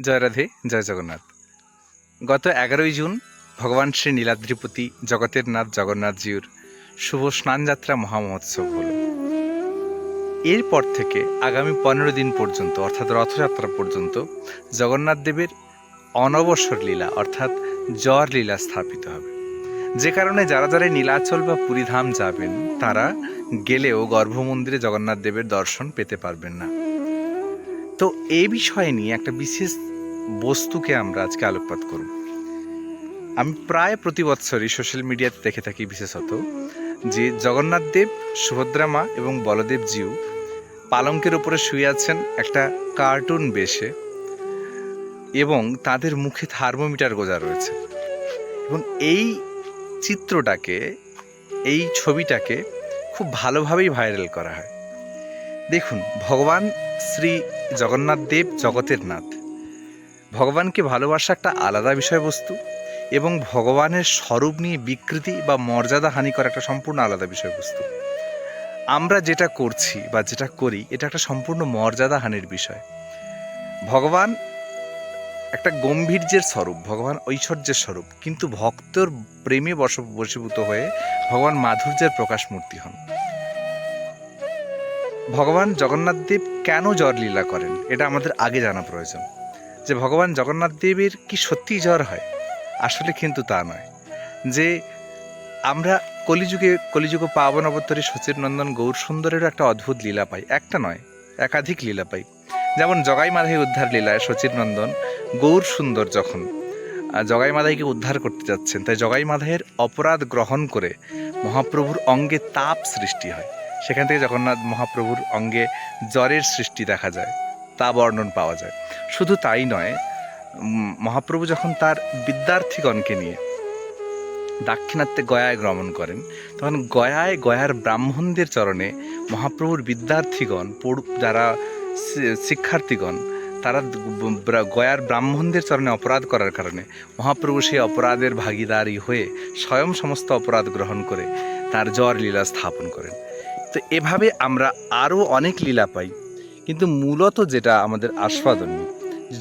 জয় রাধে, জয় জগন্নাথ। গত এগারোই জুন ভগবান শ্রী নীলাদ্রিপতি জগতের নাথ জগন্নাথজিউর শুভ স্নানযাত্রা মহামহোৎসব হল। এরপর থেকে আগামী পনেরো দিন পর্যন্ত, অর্থাৎ রথযাত্রা পর্যন্ত, জগন্নাথ দেবের অনবসর লীলা, অর্থাৎ জ্বর লীলা স্থাপিত হবে। যে কারণে যারা যারা নীলাচল বা পুরীধাম যাবেন, তারা গেলেও গর্ভমন্দিরে জগন্নাথ দেবের দর্শন পেতে পারবেন না। তো এই বিষয় নিয়ে একটা বিশেষ বস্তুকে আমরা আজকে আলোকপাত করব। আমি প্রায় প্রতি বছরই সোশ্যাল মিডিয়াতে দেখে থাকি বিশেষত যে জগন্নাথ দেব, সুভদ্রা মা এবং বলদেব জিউ পালঙ্কের উপরে শুয়ে আছেন একটা কার্টুন বেশে এবং তাদের মুখে থার্মোমিটার গোজা রয়েছে। এবং এই চিত্রটাকে, এই ছবিটাকে খুব ভালোভাবেই ভাইরাল করা হয়। দেখুন, ভগবান শ্রী জগন্নাথ দেব জগতের নাথ। ভগবানকে ভালোবাসা একটা আলাদা বিষয়বস্তু এবং ভগবানের স্বরূপ নিয়ে বিকৃতি বা মর্যাদা হানি করা একটা সম্পূর্ণ আলাদা বিষয়বস্তু। আমরা যেটা করছি বা যেটা করি, এটা একটা সম্পূর্ণ মর্যাদা হানির বিষয়। ভগবান একটা গম্ভীর্যের স্বরূপ, ভগবান ঐশ্বর্যের স্বরূপ, কিন্তু ভক্তর প্রেমে বশ বশীভূত হয়ে ভগবান মাধুর্যের প্রকাশ মূর্তি হন। ভগবান জগন্নাথ দেব কেন জ্বর লীলা করেন? এটা আমাদের আগে জানা প্রয়োজন। যে ভগবান জগন্নাথ দেবের কি সত্যিই জ্বর হয়? আসলে কিন্তু তা নয়। যে আমরা কলিযুগে, কলিযুগ পাবন অবতরী সচির নন্দন গৌর সুন্দরেরও একটা অদ্ভুত লীলা পাই। একটা নয়, একাধিক লীলা পাই। যেমন জগাই মাধাই উদ্ধার লীলায় সচির নন্দন গৌর সুন্দর যখন জগাই মাধাইকে উদ্ধার করতে যাচ্ছেন, তাই জগাই মাধাইয়ের অপরাধ গ্রহণ করে মহাপ্রভুর অঙ্গে তাপ সৃষ্টি হয়। সেখান থেকে জগন্নাথ মহাপ্রভুর অঙ্গে জ্বরের সৃষ্টি দেখা যায়, তা বর্ণন পাওয়া যায়। শুধু তাই নয় মহাপ্রভু যখন তার বিদ্যার্থীগণকে নিয়ে দাক্ষিণাত্যে গয়ায় ভ্রমণ করেন, তখন গয়ায় গয়ার ব্রাহ্মণদের চরণে মহাপ্রভুর বিদ্যার্থীগণ, পড়ু- যারা শিক্ষার্থীগণ, তারা গয়ার ব্রাহ্মণদের চরণে অপরাধ করার কারণে মহাপ্রভু সেই অপরাধের ভাগিদারি হয়ে স্বয়ং সমস্ত অপরাধ গ্রহণ করে তার জ্বর লীলা স্থাপন করেন। তো এভাবে আমরা আরও অনেক লীলা পাই। কিন্তু মূলত যেটা আমাদের আস্বাদনীয়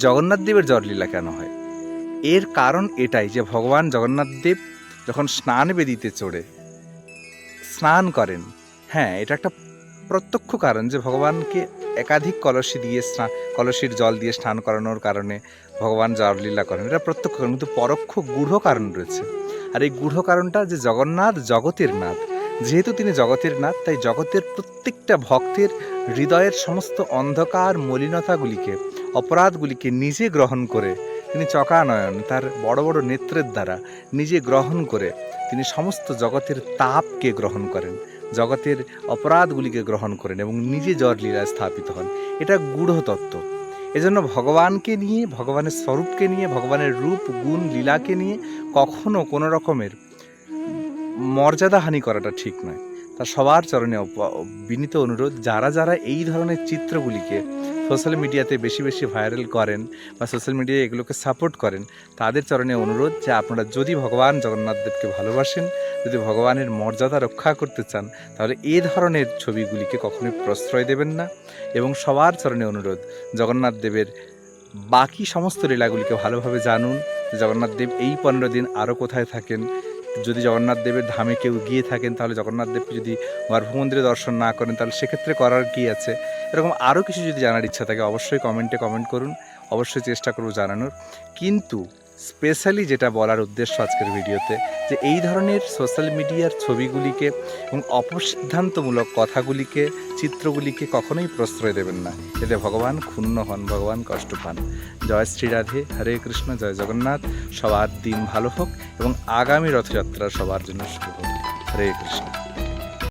জগন্নাথ দেবের লীলা কেন হয়? এর কারণ এটাই যে ভগবান জগন্নাথ দেব যখন স্নান বেদিতে চড়ে, স্নান করেন হ্যাঁ এটা একটা প্রত্যক্ষ কারণ যে ভগবানকে একাধিক কলসি দিয়ে স্নান কলসির জল দিয়ে স্নান করানোর কারণে ভগবান লীলা করেন। এটা প্রত্যক্ষ কারণ, কিন্তু পরোক্ষ গূঢ় কারণ রয়েছে। আর এই গূঢ় কারণটা যে জগন্নাথ জগতের নাথ যেহেতু তিনি জগতের নাথ, তাই জগতের প্রত্যেকটা ভক্তের হৃদয়ের সমস্ত অন্ধকার মলিনতাগুলিকে, অপরাধগুলিকে নিজে গ্রহণ করে তিনি চকানয়ন তার বড় বড় নেত্রের দ্বারা নিজে গ্রহণ করে তিনি সমস্ত জগতের তাপকে গ্রহণ করেন, জগতের অপরাধগুলিকে গ্রহণ করেন এবং নিজে জ্বর লীলায় স্থাপিত হন। এটা গূঢ়তত্ত্ব। এজন্য ভগবানকে নিয়ে, ভগবানের স্বরূপকে নিয়ে, ভগবানের রূপ, গুণ, লীলাকে নিয়ে কখনো কোনো রকমের মর্যাদাহানি করাটা ঠিক নয়। তা সবার চরণে বিনীত অনুরোধ, যারা যারা এই ধরনের চিত্রগুলিকে সোশ্যাল মিডিয়াতে বেশি বেশি ভাইরাল করেন বা সোশ্যাল মিডিয়ায় এগুলোকে সাপোর্ট করেন, তাদের চরণে অনুরোধ যে আপনারা যদি ভগবান জগন্নাথ দেবকে ভালোবাসেন, যদি ভগবানের মর্যাদা রক্ষা করতে চান, তাহলে এই ধরনের ছবিগুলিকে কখনোই প্রশ্রয় দেবেন না এবং সবার চরণে অনুরোধ, জগন্নাথ দেবের বাকি সমস্ত লীলাগুলিকে ভালোভাবে জানুন। জগন্নাথ দেব এই পনেরো দিন আরও কোথায় থাকেন যদি জগন্নাথ দেবের ধামে কেউ গিয়ে থাকেন, তাহলে জগন্নাথ দেবকে যদি গর্ভমন্দিরে দর্শন না করেন, তাহলে সেক্ষেত্রে করার কী আছে? এরকম আরও কিছু যদি জানার ইচ্ছা থাকে, অবশ্যই কমেন্টে কমেন্ট করুন। অবশ্যই চেষ্টা করব জানানোর। কিন্তু স্পেশালি যেটা বলার উদ্দেশ্য আজকের ভিডিওতে, যে এই ধরনের সোশ্যাল মিডিয়ার ছবিগুলিকে এবং অপসিদ্ধান্তমূলক কথাগুলিকে, চিত্রগুলিকে কখনোই প্রশ্রয় দেবেন না। এতে ভগবান ক্ষুণ্ণ হন, ভগবান কষ্ট পান। জয় শ্রী রাধে, হরে কৃষ্ণ, জয় জগন্নাথ। সবার দিন ভালো হোক এবং আগামী রথযাত্রা সবার জন্য শুভ হোক। হরে কৃষ্ণ।